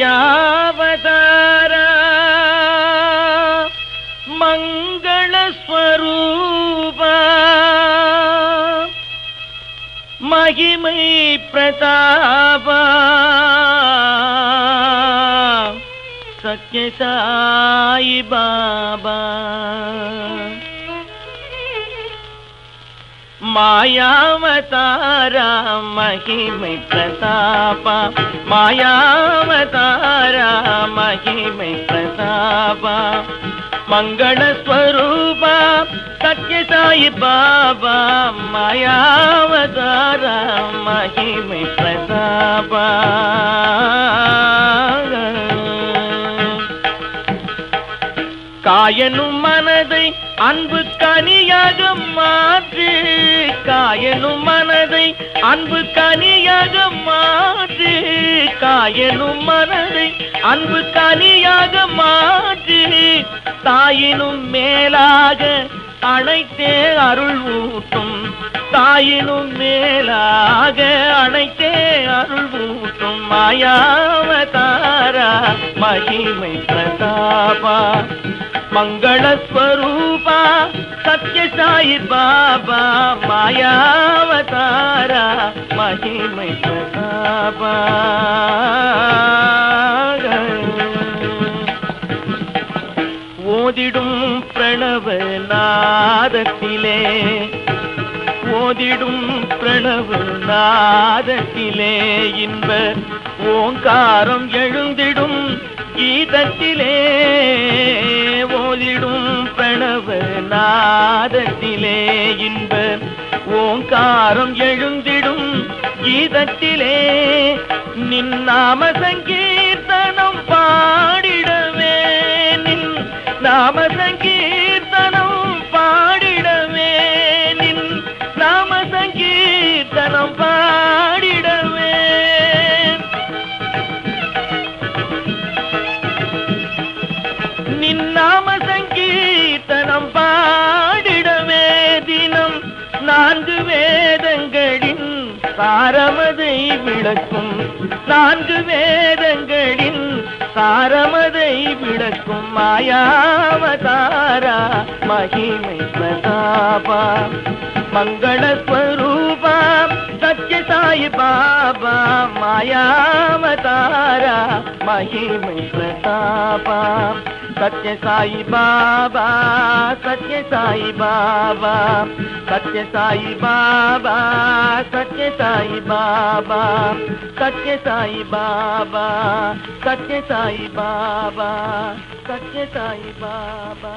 மாயாவதார மங்களஸ்வரூப மகிமை பிரதாப சத்யசாயி பாபா மாயாவதாரா மகிமை பிரதாபா. மாயாவதாரா மகிமை பிரதாபா. மங்களஸ்வரூபா சத்யசாயி பாபா. மாயாவதாரா மகிமை பிரதாபா. காயனும் மனதை அன்பு கனியாக மாற்று காயனும் மனதை அன்பு கனியாக மாற்று காயனும் மனதை அன்பு கனியாக மாற்று. தாயினும் மேலாக அனைத்தே அருள் ஊட்டும் தாயினும் மேலாக அனைத்தே அருள் ஊட்டும். மாயாவதாரா மகிமை பிரதாபா மங்களஸ்வரூ சத்யசாயி பாபா மாயாவதாரா மகிமை பிரதாபா. ஓதிடும் பிரணவ நாதத்திலே ஓதிடும் பிரணவ நாதத்திலே இன்ப ஓங்காரம் எழுந்திடும் கீதத்திலே ஓதிடும் பிரணவ நாதத்திலே இன்ப ஓங்காரம் எழுந்திடும் கீதத்திலே. நின் நாம சங்கீர்த்தனம் பாடிடவே நின் நாம சாரமதை விளக்கும் நான்கு வேதங்களின் சாரமதை விளக்கும் மாயாவதாரா மகிமை பிரதாபா. மங்களஸ்வரூபா சத்ய சாய் பாபா மாயாவதாரா மகிமை பிரதாபா. சத்ய சாய் பாபா சத்ய சாய் பாபா சத்ய சாய் பாபா. சத்யசாயி பாபா சத்யசாயி பாபா சத்யசாயி பாபா சத்யசாயி பாபா